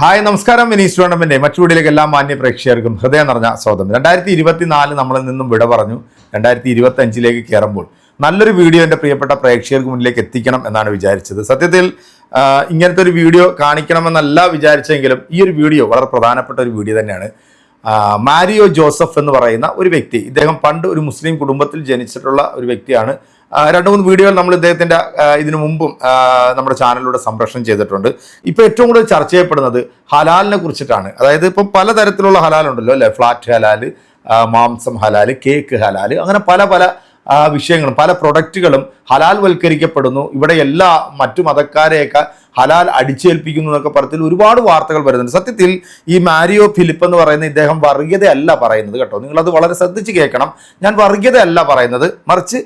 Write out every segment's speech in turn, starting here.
Hi നമസ്കാരം. Vinees tournament മറ്റു എല്ലാ മാന്യ പ്രേക്ഷകർക്കും ഹൃദയം നിറഞ്ഞ സ്വാഗതം. രണ്ടായിരത്തി ഇരുപത്തിനാല് നമ്മളിൽ നിന്നും വിട പറഞ്ഞു രണ്ടായിരത്തി ഇരുപത്തി അഞ്ചിലേക്ക് കയറുമ്പോൾ നല്ലൊരു വീഡിയോ എന്റെ പ്രിയപ്പെട്ട പ്രേക്ഷകർക്ക് മുന്നിലേക്ക് എത്തിക്കണം എന്നാണ് വിചാരിച്ചത്. സത്യത്തിൽ ഇങ്ങനത്തെ ഒരു വീഡിയോ കാണിക്കണമെന്നല്ല വിചാരിച്ചെങ്കിലും ഈ ഒരു വീഡിയോ വളരെ പ്രധാനപ്പെട്ട ഒരു വീഡിയോ തന്നെയാണ്. മാരിയോ ജോസഫ് എന്ന് പറയുന്ന ഒരു വ്യക്തി ഇദ്ദേഹം പണ്ട് ഒരു മുസ്ലിം കുടുംബത്തിൽ ജനിച്ചിട്ടുള്ള ഒരു വ്യക്തിയാണ്. രണ്ട് മൂന്ന് വീഡിയോകൾ നമ്മൾ ഇദ്ദേഹത്തിന്റെ ഇതിനു മുമ്പും നമ്മുടെ ചാനലിലൂടെ സംപ്രേഷണം ചെയ്തിട്ടുണ്ട്. ഇപ്പൊ ഏറ്റവും കൂടുതൽ ചർച്ച ചെയ്യപ്പെടുന്നത് ഹലാലിനെ കുറിച്ചിട്ടാണ്. അതായത് ഇപ്പം പലതരത്തിലുള്ള ഹലാലുണ്ടല്ലോ അല്ലേ? ഫ്ലാറ്റ് ഹലാൽ മാംസം ഹലാൽ കേക്ക് ഹലാൽ അങ്ങനെ പല പല വിഷയങ്ങളും പല പ്രൊഡക്റ്റുകളും ഹലാൽ വൽക്കരിക്കപ്പെടുന്നു ഇവിടെ എല്ലാ മറ്റു മതക്കാരെയൊക്കെ ഹലാൽ അടിച്ചേൽപ്പിക്കുന്നു എന്നൊക്കെ പറഞ്ഞതിൽ ഒരുപാട് വാർത്തകൾ വരുന്നുണ്ട്. സത്യത്തിൽ ഈ മാരിയോ ഫിലിപ്പ് എന്ന് പറയുന്ന ഇദ്ദേഹം വർഗീയതയല്ല പറയുന്നത് കേട്ടോ. നിങ്ങളത് വളരെ ശ്രദ്ധിച്ച് കേൾക്കണം. ഞാൻ വർഗീയതയല്ല പറയുന്നത്. മറിച്ച്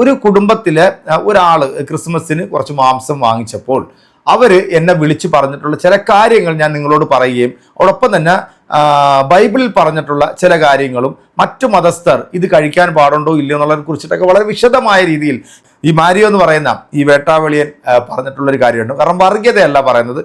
ഒരു കുടുംബത്തിലെ ഒരാൾ ക്രിസ്മസിന് കുറച്ച് മാംസം വാങ്ങിച്ചപ്പോൾ അവർ എന്നെ വിളിച്ച് പറഞ്ഞിട്ടുള്ള ചില കാര്യങ്ങൾ ഞാൻ നിങ്ങളോട് പറയുകയും അതോടൊപ്പം തന്നെ ബൈബിളിൽ പറഞ്ഞിട്ടുള്ള ചില കാര്യങ്ങളും മറ്റു മതസ്ഥർ ഇത് കഴിക്കാൻ പാടുണ്ടോ ഇല്ലയോ എന്നുള്ളതിനെ കുറിച്ചിട്ടൊക്കെ വളരെ വിശദമായ രീതിയിൽ ഈ മാരിയോ എന്ന് പറയുന്ന ഈ വേട്ടാവളിയൻ പറഞ്ഞിട്ടുള്ളൊരു കാര്യമുണ്ട്. കാരണം വർഗീയതയല്ല പറയുന്നത്.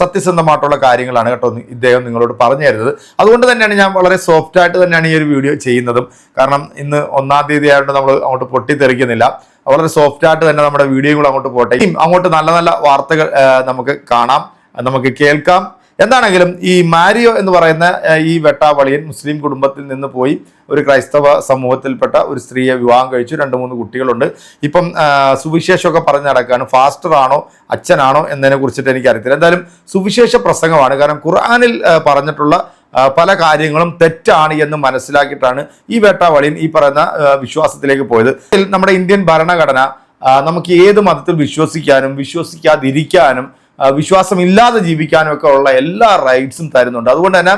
സത്യസന്ധമായിട്ടുള്ള കാര്യങ്ങളാണ് കേട്ടോ ഇദ്ദേഹം നിങ്ങളോട് പറഞ്ഞു തരുന്നത്. അതുകൊണ്ട് തന്നെയാണ് ഞാൻ വളരെ സോഫ്റ്റ് ആയിട്ട് തന്നെയാണ് ഈ ഒരു വീഡിയോ ചെയ്യുന്നതും. കാരണം ഇന്ന് ഒന്നാം തീയതി ആയതുകൊണ്ട് നമ്മൾ അങ്ങോട്ട് പൊട്ടിത്തെറിക്കുന്നില്ല. വളരെ സോഫ്റ്റ് ആയിട്ട് തന്നെ നമ്മുടെ വീഡിയോ വീഡിയോകൾ അങ്ങോട്ട് പോട്ടെ. അങ്ങോട്ട് നല്ല നല്ല വാർത്തകൾ നമുക്ക് കാണാം. നമുക്ക് കേൾക്കാം. എന്താണെങ്കിലും ഈ മാരിയോ എന്ന് പറയുന്ന ഈ വെട്ടാവളിയൻ മുസ്ലിം കുടുംബത്തിൽ നിന്ന് പോയി ഒരു ക്രൈസ്തവ സമൂഹത്തിൽപ്പെട്ട ഒരു സ്ത്രീയെ വിവാഹം കഴിച്ചു. രണ്ട് മൂന്ന് കുട്ടികളുണ്ട്. ഇപ്പം സുവിശേഷമൊക്കെ പറഞ്ഞ് നടക്കുകയാണ് ഫാസ്റ്റർ ആണോ അച്ഛനാണോ എന്നതിനെ കുറിച്ചിട്ട് എനിക്ക് അറിയത്തില്ല എന്തായാലും സുവിശേഷ പ്രസംഗമാണ്. കാരണം ഖുർആാനിൽ പറഞ്ഞിട്ടുള്ള പല കാര്യങ്ങളും തെറ്റാണ് എന്ന് മനസ്സിലാക്കിയിട്ടാണ് ഈ വേട്ടാവളിയൻ ഈ പറയുന്ന വിശ്വാസത്തിലേക്ക് പോയത്. നമ്മുടെ ഇന്ത്യൻ ഭരണഘടന നമുക്ക് ഏത് മതത്തിൽ വിശ്വസിക്കാനും വിശ്വസിക്കാതിരിക്കാനും വിശ്വാസമില്ലാതെ ജീവിക്കാനും ഒക്കെ ഉള്ള എല്ലാ റൈറ്റ്സും തരുന്നുണ്ട്. അതുകൊണ്ട് തന്നെ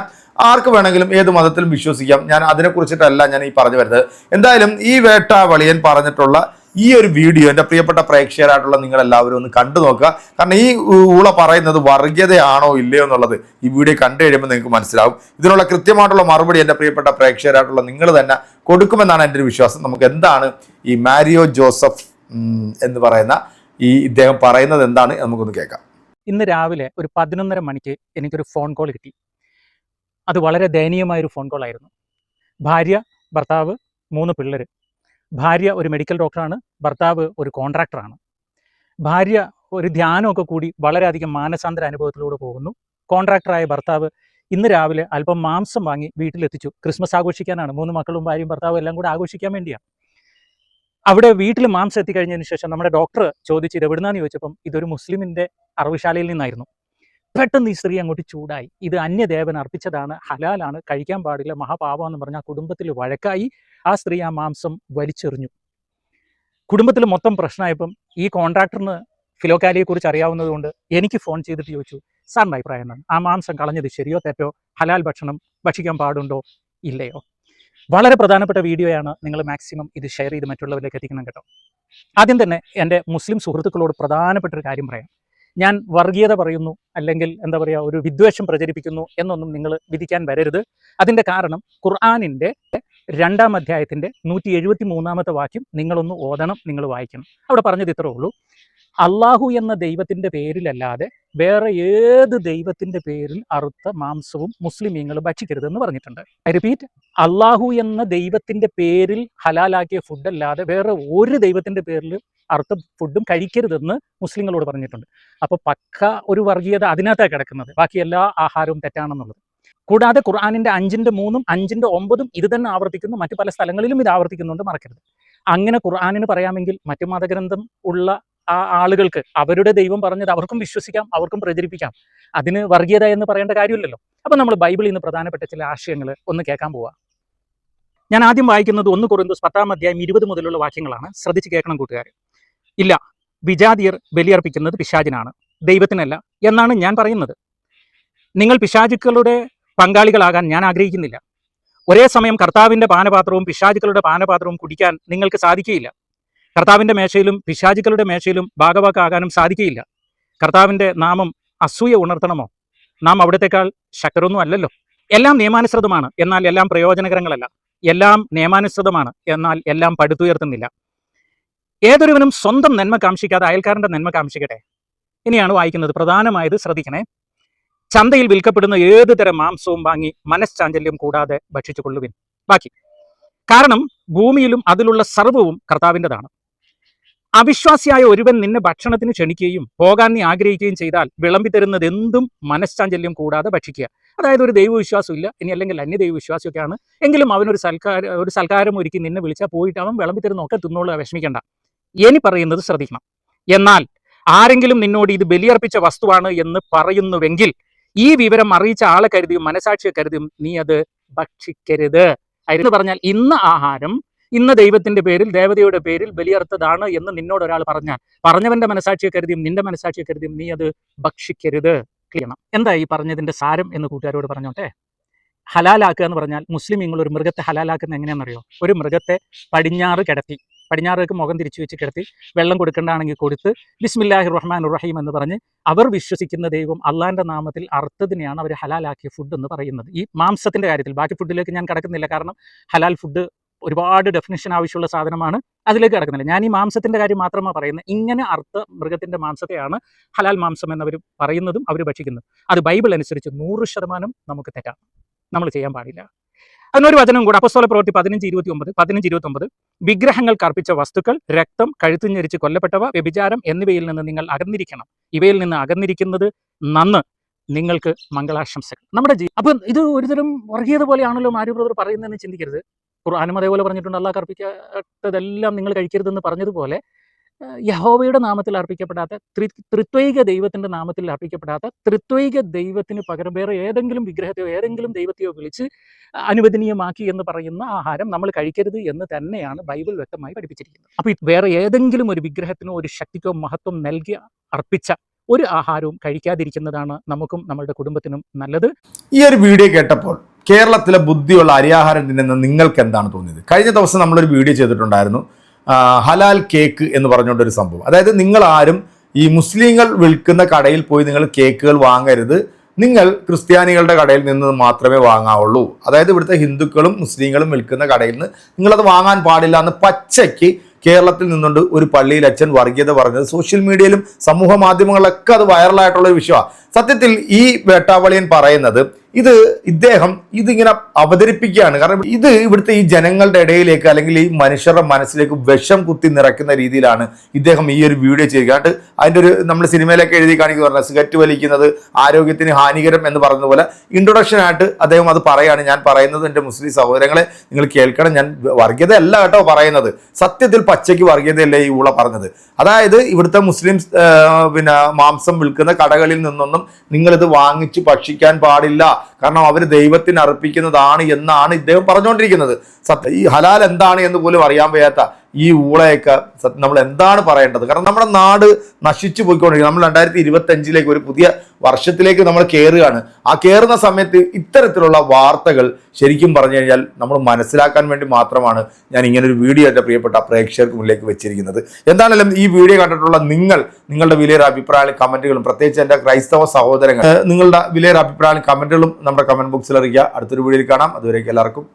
ആർക്ക് വേണമെങ്കിലും ഏത് മതത്തിലും വിശ്വസിക്കാം. ഞാൻ അതിനെക്കുറിച്ചിട്ടല്ല ഞാൻ ഈ പറഞ്ഞു വരുന്നത്. എന്തായാലും ഈ വേട്ടാവളിയൻ പറഞ്ഞിട്ടുള്ള ഈ ഒരു വീഡിയോ എന്റെ പ്രിയപ്പെട്ട പ്രേക്ഷകരായിട്ടുള്ള നിങ്ങൾ എല്ലാവരും ഒന്ന് കണ്ടു നോക്കുക. കാരണം ഈ ഊള പറയുന്നത് വർഗീയതയാണോ ഇല്ലയോ എന്നുള്ളത് ഈ വീഡിയോ കണ്ടു കഴിയുമ്പോൾ നിങ്ങൾക്ക് മനസ്സിലാവും. ഇതിനുള്ള കൃത്യമായിട്ടുള്ള മറുപടി എന്റെ പ്രിയപ്പെട്ട പ്രേക്ഷകരായിട്ടുള്ള നിങ്ങൾ തന്നെ കൊടുക്കുമെന്നാണ് എന്റെ ഒരു വിശ്വാസം. നമുക്ക് എന്താണ് ഈ മാരിയോ ജോസഫ് എന്ന് പറയുന്ന ഈ ഇദ്ദേഹം പറയുന്നത് എന്താണ്? നമുക്കൊന്ന് കേൾക്കാം. ഇന്ന് രാവിലെ ഒരു പതിനൊന്നര മണിക്ക് എനിക്കൊരു ഫോൺ കോൾ കിട്ടി. അത് വളരെ ദയനീയമായൊരു ഫോൺ കോൾ ആയിരുന്നു. ഭാര്യ ഭർത്താവ് മൂന്ന് പിള്ളേർ ഭാര്യ ഒരു മെഡിക്കൽ ഡോക്ടറാണ് ഭർത്താവ് ഒരു കോൺട്രാക്ടറാണ് ഭാര്യ ഒരു ധ്യാനമൊക്കെ കൂടി വളരെയധികം മാനസാന്തര അനുഭവത്തിലൂടെ പോകുന്നു. കോൺട്രാക്ടറായ ഭർത്താവ് ഇന്ന് രാവിലെ അല്പം മാംസം വാങ്ങി വീട്ടിലെത്തിച്ചു. ക്രിസ്മസ് ആഘോഷിക്കാനാണ്. മൂന്ന് മക്കളും ഭാര്യയും ഭർത്താവും എല്ലാം കൂടെ ആഘോഷിക്കാൻ വേണ്ടിയാണ് അവിടെ വീട്ടിൽ മാംസം എത്തിക്കഴിഞ്ഞതിന് ശേഷം നമ്മുടെ ഡോക്ടർ ചോദിച്ചു ഇത് എവിടുന്നാന്ന് ചോദിച്ചപ്പം ഇതൊരു മുസ്ലിമിന്റെ അറവുശാലയിൽ നിന്നായിരുന്നു. പെട്ടെന്ന് ഈ സ്ത്രീ അങ്ങോട്ട് ചൂടായി. ഇത് അന്യദേവൻ അർപ്പിച്ചതാണ്. ഹലാലാണ് കഴിക്കാൻ പാടില്ല മഹാപാപം എന്ന് പറഞ്ഞ ആ കുടുംബത്തിൽ വഴക്കായി ആ സ്ത്രീ ആ മാംസം വലിച്ചെറിഞ്ഞു. കുടുംബത്തിൽ മൊത്തം പ്രശ്നമായപ്പം ഈ കോൺട്രാക്ടറിന് ഫിലോക്കാലിയെ കുറിച്ച് അറിയാവുന്നതുകൊണ്ട് എനിക്ക് ഫോൺ ചെയ്തിട്ട് ചോദിച്ചു സാറിന്റെ അഭിപ്രായം എന്താണ്? ആ മാംസം കളഞ്ഞത് ശരിയോ തെറ്റോ? ഹലാൽ ഭക്ഷണം ഭക്ഷിക്കാൻ പാടുണ്ടോ? ഇല്ലയോ? വളരെ പ്രധാനപ്പെട്ട വീഡിയോയാണ് നിങ്ങൾ മാക്സിമം ഇത് ഷെയർ ചെയ്ത് മറ്റുള്ളവരിലേക്ക് എത്തിക്കണം കേട്ടോ. ആദ്യം തന്നെ എന്റെ മുസ്ലിം സുഹൃത്തുക്കളോട് പ്രധാനപ്പെട്ട ഒരു കാര്യം പറയാം. ഞാൻ വർഗീയത പറയുന്നു അല്ലെങ്കിൽ എന്താ പറയുക ഒരു വിദ്വേഷം പ്രചരിപ്പിക്കുന്നു എന്നൊന്നും നിങ്ങൾ വിധിക്കാൻ വരരുത്. അതിന്റെ കാരണം ഖുർആാനിന്റെ രണ്ടാം അധ്യായത്തിന്റെ നൂറ്റി എഴുപത്തി മൂന്നാമത്തെ വാക്യം നിങ്ങളൊന്ന് ഓതണം നിങ്ങൾ വായിക്കണം. അവിടെ പറഞ്ഞത് ഇത്രേ ഉള്ളൂ. അള്ളാഹു എന്ന ദൈവത്തിന്റെ പേരിലല്ലാതെ വേറെ ഏത് ദൈവത്തിന്റെ പേരിൽ അറുത്ത മാംസവും മുസ്ലിമീങ്ങൾ ഭക്ഷിക്കരുതെന്ന് പറഞ്ഞിട്ടുണ്ട്. ഐ റിപ്പീറ്റ് അള്ളാഹു എന്ന ദൈവത്തിന്റെ പേരിൽ ഹലാലാക്കിയ ഫുഡല്ലാതെ വേറെ ഒരു ദൈവത്തിന്റെ പേരിൽ അറുത്ത ഫുഡും കഴിക്കരുതെന്ന് മുസ്ലിങ്ങളോട് പറഞ്ഞിട്ടുണ്ട്. അപ്പോൾ പക്ക ഒരു വർഗീയത അതിനകത്താണ് കിടക്കുന്നത്. ബാക്കി എല്ലാ ആഹാരവും തെറ്റാണെന്നുള്ളത്. കൂടാതെ ഖുർആാനിന്റെ അഞ്ചിന്റെ മൂന്നും അഞ്ചിന്റെ ഒമ്പതും ഇത് തന്നെ ആവർത്തിക്കുന്നു. മറ്റു പല സ്ഥലങ്ങളിലും ഇത് ആവർത്തിക്കുന്നുണ്ട് മറക്കരുത്. അങ്ങനെ ഖുർആാനിന് പറയാമെങ്കിൽ മറ്റു മതഗ്രന്ഥം ഉള്ള ആ ആളുകൾക്ക് അവരുടെ ദൈവം പറഞ്ഞത് അവർക്കും വിശ്വസിക്കാം അവർക്കും പ്രചരിപ്പിക്കാം. അതിന് വർഗീയത എന്ന് പറയേണ്ട കാര്യമില്ലല്ലോ. അപ്പം നമ്മൾ ബൈബിളിൽ നിന്ന് പ്രധാനപ്പെട്ട ചില ആശയങ്ങൾ ഒന്ന് കേൾക്കാൻ പോവാം. ഞാൻ ആദ്യം വായിക്കുന്നത് ഒന്ന് കുറിന്തോസ് പത്താം അധ്യായം ഇരുപത് മുതലുള്ള വാക്യങ്ങളാണ്. ശ്രദ്ധിച്ച് കേൾക്കണം കൂട്ടുകാർ ഇല്ല വിജാതിയർ ബലിയർപ്പിക്കുന്നത് പിശാചിനാണ് ദൈവത്തിനല്ല എന്നാണ് ഞാൻ പറയുന്നത്. നിങ്ങൾ പിശാചുക്കളുടെ പങ്കാളികളാകാൻ ഞാൻ ആഗ്രഹിക്കുന്നില്ല. ഒരേ സമയം കർത്താവിന്റെ പാനപാത്രവും പിശാചുക്കളുടെ പാനപാത്രവും കുടിക്കാൻ നിങ്ങൾക്ക് സാധിക്കുകയില്ല. കർത്താവിന്റെ മേശയിലും പിശാചിക്കളുടെ മേശയിലും ഭാഗവാക്കാകാനും സാധിക്കുകയില്ല കർത്താവിന്റെ നാമം അസൂയ ഉണർത്തണമോ? നാം അവിടത്തെക്കാൾ ശക്തരൊന്നും അല്ലല്ലോ. എല്ലാം നിയമാനുസൃതമാണ്. എന്നാൽ എല്ലാം പ്രയോജനകരങ്ങളല്ല. എല്ലാം നിയമാനുസൃതമാണ്. എന്നാൽ എല്ലാം പടുത്തുയർത്തുന്നില്ല. ഏതൊരുവനും സ്വന്തം നന്മ കാംക്ഷിക്കാതെ അയൽക്കാരന്റെ നന്മ കാംക്ഷിക്കട്ടെ? ഇനിയാണ് വായിക്കുന്നത്. പ്രധാനമായത് ശ്രദ്ധിക്കണേ. ചന്തയിൽ വിൽക്കപ്പെടുന്ന ഏത് തരം മാംസവും വാങ്ങി മനഃശാഞ്ചല്യം കൂടാതെ ഭക്ഷിച്ചു കൊള്ളുവിൻ ബാക്കി. കാരണം ഭൂമിയിലും അതിലുള്ള സർവവും കർത്താവിന്റെതാണ് അവിശ്വാസിയായ ഒരുവൻ നിന്നെ ഭക്ഷണത്തിന് ക്ഷണിക്കുകയും പോകാൻ നീ ആഗ്രഹിക്കുകയും ചെയ്താൽ വിളമ്പി തരുന്നത് എന്തും മനഃശാഞ്ചല്യം കൂടാതെ ഭക്ഷിക്കുക. അതായത് ഒരു ദൈവവിശ്വാസം ഇല്ല ഇനി അല്ലെങ്കിൽ അന്യ ദൈവവിശ്വാസമൊക്കെയാണ്. എങ്കിലും അവനൊരു സൽക്കാര ഒരു സൽക്കാരം ഒരുക്കി നിന്നെ വിളിച്ചാൽ പോയിട്ട് അവൻ വിളമ്പി തരുന്നൊക്കെ തിന്നോളുക വിഷമിക്കണ്ട. ഇനി പറയുന്നത് ശ്രദ്ധിക്കണം. എന്നാൽ ആരെങ്കിലും നിന്നോട് ഇത് ബലിയർപ്പിച്ച വസ്തുവാണ് എന്ന് പറയുന്നുവെങ്കിൽ ഈ വിവരം അറിയിച്ച ആളെ കരുതിയും മനസാക്ഷിയെ കരുതിയും നീ അത് ഭക്ഷിക്കരുത്. എന്ന് പറഞ്ഞാൽ ഇന്ന് ആഹാരം ഇന്ന് ദൈവത്തിന്റെ പേരിൽ ദേവതയുടെ പേരിൽ ബലിയർത്തതാണ് എന്ന് നിന്നോട് ഒരാൾ പറഞ്ഞാൽ. പറഞ്ഞവന്റെ മനസാക്ഷിയെ കരുതിയും നിന്റെ മനസാക്ഷിയെ കരുതിയും നീ അത് ഭക്ഷിക്കരുത്. ചെയ്യണം. എന്താ ഈ പറഞ്ഞതിന്റെ സാരം എന്ന് കൂട്ടുകാരോട് പറഞ്ഞോട്ടെ? ഹലാലാക്കുക എന്ന് പറഞ്ഞാൽ മുസ്ലിം ഒരു മൃഗത്തെ ഹലാലാക്കുന്നത് എങ്ങനെയാണെന്നറിയോ? ഒരു മൃഗത്തെ പടിഞ്ഞാറ് കിടത്തി പടിഞ്ഞാറേക്ക് മുഖം തിരിച്ചു വെച്ച് കിടത്തി വെള്ളം കൊടുക്കേണ്ടതാണെങ്കിൽ കൊടുത്ത് ബിസ്മില്ലാഹി റഹ്മാൻ റഹീം എന്ന് പറഞ്ഞ് അവർ വിശ്വസിക്കുന്ന ദൈവം അള്ളാന്റെ നാമത്തിൽ അർത്ഥത്തിനെയാണ് അവർ ഹലാലാക്കിയ ഫുഡ് എന്ന് പറയുന്നത്. ഈ മാംസത്തിന്റെ കാര്യത്തിൽ ബാക്കി ഫുഡിലേക്ക് ഞാൻ കിടക്കുന്നില്ല. കാരണം ഹലാൽ ഫുഡ് ഒരുപാട് ഡെഫിനിഷൻ ആവശ്യമുള്ള സാധനമാണ് അതിലേക്ക് കിടക്കുന്നില്ല. ഞാൻ ഈ മാംസത്തിന്റെ കാര്യം മാത്രമാണ് പറയുന്നത്. ഇങ്ങനെ അർത്ഥ മൃഗത്തിന്റെ മാംസത്തെയാണ് ഹലാൽ മാംസം എന്നവർ പറയുന്നതും അവർ ഭക്ഷിക്കുന്നതും. അത് ബൈബിൾ അനുസരിച്ച് നൂറ് ശതമാനം നമുക്ക് തെറ്റാം. നമ്മൾ ചെയ്യാൻ പാടില്ല. അതിനൊരു വചനം കൂടെ അപ്പസ്തോല പ്രവൃത്തി പതിനഞ്ച് ഇരുപത്തി ഒമ്പത് പതിനഞ്ച് ഇരുപത്തി ഒമ്പത് വിഗ്രഹങ്ങൾ കർപ്പിച്ച വസ്തുക്കൾ രക്തം കഴുത്തുഞ്ഞരിച്ച് കൊല്ലപ്പെട്ടവ വ്യഭിചാരം എന്നിവയിൽ നിന്ന് നിങ്ങൾ അകന്നിരിക്കണം. ഇവയിൽ നിന്ന് അകന്നിരിക്കുന്നത് നന്ന്. നിങ്ങൾക്ക് മംഗളാശംസകൾ. നമ്മുടെ ജീ അപ്പം ഇത് ഒരുതരം വർഗീയത പോലെയാണല്ലോ മാരു പറയുന്നതെന്ന് ചിന്തിക്കരുത്. ഖുർആാനും അതേപോലെ പറഞ്ഞിട്ടുണ്ട് അള്ളാഹ് അർപ്പിക്കാത്തതെല്ലാം നിങ്ങൾ കഴിക്കരുതെന്ന് പറഞ്ഞതുപോലെ യഹോവയുടെ നാമത്തിൽ അർപ്പിക്കപ്പെടാത്ത ത്രി ത്രിത്വൈക ദൈവത്തിന്റെ നാമത്തിൽ അർപ്പിക്കപ്പെടാത്ത ത്രിത്വൈക ദൈവത്തിന് പകരം വേറെ ഏതെങ്കിലും വിഗ്രഹത്തെയോ ഏതെങ്കിലും ദൈവത്തെയോ വിളിച്ച് അനുവദനീയമാക്കി എന്ന് പറയുന്ന ആഹാരം നമ്മൾ കഴിക്കരുത് എന്ന് തന്നെയാണ് ബൈബിൾ വ്യക്തമായി പഠിപ്പിച്ചിരിക്കുന്നത്. അപ്പോൾ വേറെ ഏതെങ്കിലും ഒരു വിഗ്രഹത്തിനോ ഒരു ശക്തിക്കോ മഹത്വം നൽകി അർപ്പിച്ച ഒരു ആഹാരവും കഴിക്കാതിരിക്കുന്നതാണ് നമുക്കും നമ്മളുടെ കുടുംബത്തിനും നല്ലത്. ഈ ഒരു വീഡിയോ കേട്ടപ്പോൾ കേരളത്തിലെ ബുദ്ധിയുള്ള അരിയാഹാരം തിന്നുന്ന നിങ്ങൾക്ക് എന്താണ് തോന്നിയത്? കഴിഞ്ഞ ദിവസം നമ്മളൊരു വീഡിയോ ചെയ്തിട്ടുണ്ടായിരുന്നു. ഹലാൽ കേക്ക് എന്ന് പറഞ്ഞുകൊണ്ടൊരു സംഭവം. അതായത് നിങ്ങൾ ആരും ഈ മുസ്ലിങ്ങൾ വിൽക്കുന്ന കടയിൽ പോയി നിങ്ങൾ കേക്കുകൾ വാങ്ങരുത്. നിങ്ങൾ ക്രിസ്ത്യാനികളുടെ കടയിൽ നിന്ന് മാത്രമേ വാങ്ങാവുള്ളൂ. അതായത് ഇവിടുത്തെ ഹിന്ദുക്കളും മുസ്ലിങ്ങളും വിൽക്കുന്ന കടയിൽ നിന്ന് നിങ്ങളത് വാങ്ങാൻ പാടില്ല എന്ന് പച്ചയ്ക്ക് കേരളത്തിൽ നിന്നുകൊണ്ട് ഒരു പള്ളിയിൽ അച്ഛൻ വർഗീയത പറഞ്ഞത് സോഷ്യൽ മീഡിയയിലും സമൂഹ മാധ്യമങ്ങളിലൊക്കെ അത് വൈറലായിട്ടുള്ള ഒരു വിഷയമാണ്. സത്യത്തിൽ ഈ വേട്ടാവളിയൻ പറയുന്നത് ഇത് ഇദ്ദേഹം ഇതിങ്ങനെ അവതരിപ്പിക്കുകയാണ്. കാരണം ഇത് ഇവിടുത്തെ ഈ ജനങ്ങളുടെ ഇടയിലേക്ക് അല്ലെങ്കിൽ ഈ മനുഷ്യരുടെ മനസ്സിലേക്ക് വിഷം കുത്തി നിറയ്ക്കുന്ന രീതിയിലാണ് ഇദ്ദേഹം ഈ ഒരു വീഡിയോ ചെയ്യുക. അതിന്റെ അതിന്റെ ഒരു നമ്മൾ സിനിമയിലൊക്കെ എഴുതി കാണിക്കുക പറഞ്ഞാൽ സിഗരറ്റ് വലിക്കുന്നത് ആരോഗ്യത്തിന് ഹാനികരം എന്ന് പറഞ്ഞതുപോലെ ഇൻട്രൊഡക്ഷൻ ആയിട്ട് അദ്ദേഹം അത് പറയാണ്. ഞാൻ പറയുന്നത് എന്റെ മുസ്ലിം സഹോദരങ്ങളെ നിങ്ങൾ കേൾക്കണം. ഞാൻ വർഗീയത അല്ല കേട്ടോ പറയുന്നത്. സത്യത്തിൽ പച്ചയ്ക്ക് വർഗീയതയല്ലേ ഈ ഊള പറഞ്ഞത്. അതായത് ഇവിടുത്തെ മുസ്ലിം പിന്നെ മാംസം വിൽക്കുന്ന കടകളിൽ നിന്നൊന്നും നിങ്ങളിത് വാങ്ങിച്ച് ഭക്ഷിക്കാൻ പാടില്ല. കാരണം അവർ ദൈവത്തിന് അർപ്പിക്കുന്നതാണ് എന്നാണ് ഇദ്ദേഹം പറഞ്ഞുകൊണ്ടിരിക്കുന്നത്. സത്യ ഈ ഹലാൽ എന്താണ് എന്ന് പോലും അറിയാൻ വയ്യാത്ത ഈ ഊളയൊക്കെ നമ്മൾ എന്താണ് പറയേണ്ടത്? കാരണം നമ്മുടെ നാട് നശിച്ചു പോയിക്കൊണ്ടിരിക്കുന്നത് നമ്മൾ രണ്ടായിരത്തി ഇരുപത്തി അഞ്ചിലേക്ക് ഒരു പുതിയ വർഷത്തിലേക്ക് നമ്മൾ കയറുകയാണ് ആ കയറുന്ന സമയത്ത് ഇത്തരത്തിലുള്ള വാർത്തകൾ ശരിക്കും പറഞ്ഞു കഴിഞ്ഞാൽ നമ്മൾ മനസ്സിലാക്കാൻ വേണ്ടി മാത്രമാണ് ഞാൻ ഇങ്ങനെ ഒരു വീഡിയോ എന്റെ പ്രിയപ്പെട്ട പ്രേക്ഷകർക്ക് മുന്നിലേക്ക് വെച്ചിരിക്കുന്നത്. എന്താണെങ്കിലും ഈ വീഡിയോ കണ്ടിട്ടുള്ള നിങ്ങൾ നിങ്ങളുടെ വിലയേറെ അഭിപ്രായങ്ങളും കമന്റുകളും പ്രത്യേകിച്ച് എന്റെ ക്രൈസ്തവ സഹോദരങ്ങൾ നിങ്ങളുടെ വിലയേറെ അഭിപ്രായങ്ങളും കമന്റുകളും നമ്മുടെ കമന്റ് ബോക്സിൽ അറിയിക്കുക. അടുത്തൊരു വീഡിയോയിൽ കാണാം. അതുവരേക്ക് എല്ലാവർക്കും